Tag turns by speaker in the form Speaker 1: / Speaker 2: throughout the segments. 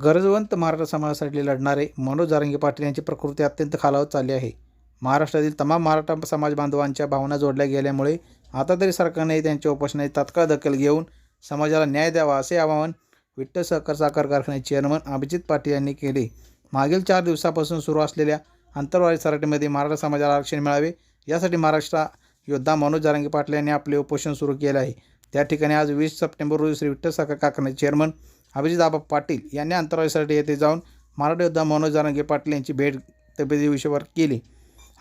Speaker 1: गरजवंत मराठा समाजासाठी लढणारे मनोज जारंगी पाटील यांची प्रकृती अत्यंत खालावत चालली आहे. महाराष्ट्रातील तमाम मराठा समाज बांधवांच्या भावना जोडल्या गेल्यामुळे आता तरी सरकारने त्यांच्या उपोषणाची तात्काळ दखल घेऊन समाजाला न्याय द्यावा असे आवाहन विठ्ठल सहकार साखर कारखान्याचे चेअरमन अभिजित पाटील यांनी केले. मागील चार दिवसापासून सुरू असलेल्या आंतरवादी सराटीमध्ये मराठा समाजाला आरक्षण मिळावे यासाठी महाराष्ट्र योद्धा मनोज जारंगी पाटील यांनी आपले उपोषण सुरू केले आहे. त्या ठिकाणी आज वीस सप्टेंबर रोजी श्री विठ्ठल साखर कारखान्याचे चेअरमन अभिजित आबा पाटील यांनी आंतरराष्ट्रीय येथे जाऊन मराठी योद्धा मनोज जारंगे पाटील यांची भेट तब्येती विषयावर केली.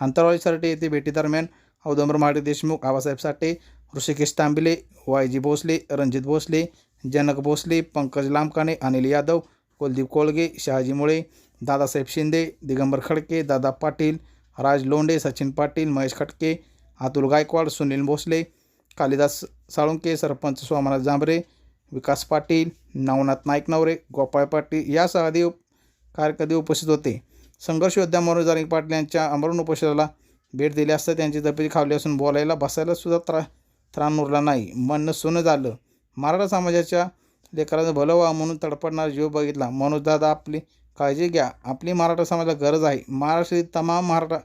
Speaker 1: आंतरराष्ट्रीय येथे भेटीदरम्यान औदंबर महाडे देशमुख आबासाहेब साठे ऋषिकेश तांबिले वाय जी भोसले रणजित भोसले जनक भोसले पंकज लांबकाने अनिल यादव कुलदीप कोळगे शहाजी मुळे दादासाहेब शिंदे दिगंबर खडके दादा पाटील राज लोंडे सचिन पाटील महेश खटके अतुल गायकवाड सुनील भोसले कालिदास साळुंके सरपंच सोमनाथ जांभरे विकास पाटील नवनाथ नाईक नवरे गोपाळ पाटील यासह आदी उप कार्यकर्ते उपस्थित होते? संघर्ष योद्धा मनोज जारंगे पाटील यांच्या अमरण उपस्थिताला भेट दिली असता त्यांची तब्येत खावली असून बोलायला बसायला सुद्धा त्रा त्राण उरला नाही. म्हणणं सोनं झालं. मराठा समाजाच्या लेकरांचं भलं व्हावं म्हणून तडपडणारा जीव बघितला. मनोज दादा आपली काळजी घ्या. आपली मराठा समाजाला गरज आहे. महाराष्ट्रातील तमाम मराठा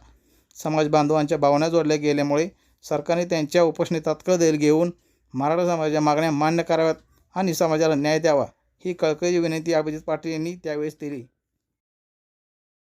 Speaker 1: समाज बांधवांच्या भावना जोडल्या गेल्यामुळे सरकारने त्यांच्या उपोषणे तात्काळ दर घेऊन मराठा समाजाच्या मागण्या मान्य कराव्यात. आणि समाजाला न्याय द्यावा ही कळकळी विनंती अभिजित पाटील यांनी त्यावेळेस दिली.